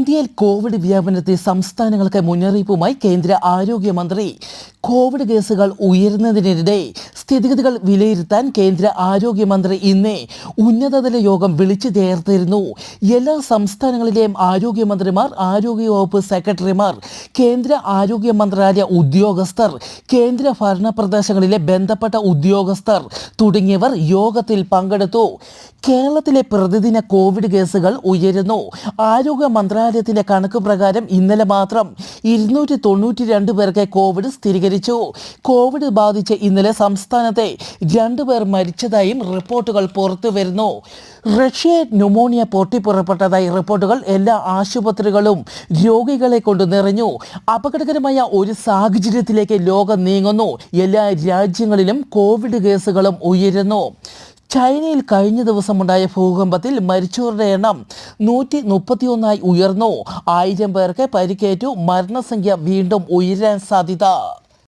ഇന്ത്യയിൽ കോവിഡ് വ്യാപനത്തെ സംസ്ഥാനങ്ങൾക്ക് മുന്നറിയിപ്പുമായി കേന്ദ്ര ആരോഗ്യമന്ത്രി. കോവിഡ് കേസുകൾ ഉയരുന്നതിനിടെ സ്ഥിതിഗതികൾ വിലയിരുത്താൻ കേന്ദ്ര ആരോഗ്യമന്ത്രി ഇന്നേ ഉന്നതതല യോഗം വിളിച്ചു ചേർത്തിരുന്നു. എല്ലാ സംസ്ഥാനങ്ങളിലെയും ആരോഗ്യമന്ത്രിമാർ ആരോഗ്യവകുപ്പ് സെക്രട്ടറിമാർ കേന്ദ്ര ആരോഗ്യ മന്ത്രാലയ ഉദ്യോഗസ്ഥർ കേന്ദ്ര ഭരണ പ്രദേശങ്ങളിലെ ബന്ധപ്പെട്ട ഉദ്യോഗസ്ഥർ തുടങ്ങിയവർ യോഗത്തിൽ പങ്കെടുത്തു. കേരളത്തിലെ പ്രതിദിന കോവിഡ് കേസുകൾ ഉയരുന്നു. ആരോഗ്യ മന്ത്രാലയത്തിന്റെ കണക്ക് പ്രകാരം ഇന്നലെ മാത്രം ഇരുന്നൂറ്റി തൊണ്ണൂറ്റി രണ്ട് പേർക്ക് കോവിഡ് സ്ഥിരീകരിച്ചു. കോവിഡ് ബാധിച്ച് ഇന്നലെ സംസ്ഥാനത്തെ രണ്ടുപേർ മരിച്ചതായും റിപ്പോർട്ടുകൾ പുറത്തു വരുന്നു. റഷ്യ ന്യൂമോണിയ പൊട്ടിപ്പുറപ്പെട്ടതായി റിപ്പോർട്ടുകൾ എല്ലാ ആശുപത്രികളും രോഗികളെ കൊണ്ട് നിറഞ്ഞു. അപകടകരമായ ഒരു സാഹചര്യത്തിലേക്ക് ലോകം നീങ്ങുന്നു. എല്ലാ രാജ്യങ്ങളിലും കോവിഡ് കേസുകളും ഉയരുന്നു. ചൈനയിൽ കഴിഞ്ഞ ദിവസമുണ്ടായ ഭൂകമ്പത്തിൽ മരിച്ചവരുടെ എണ്ണം നൂറ്റി മുപ്പത്തിയൊന്നായി ഉയർന്നു. ആയിരം പേർക്ക് പരിക്കേറ്റു. മരണസംഖ്യ വീണ്ടും ഉയരാൻ സാധ്യത.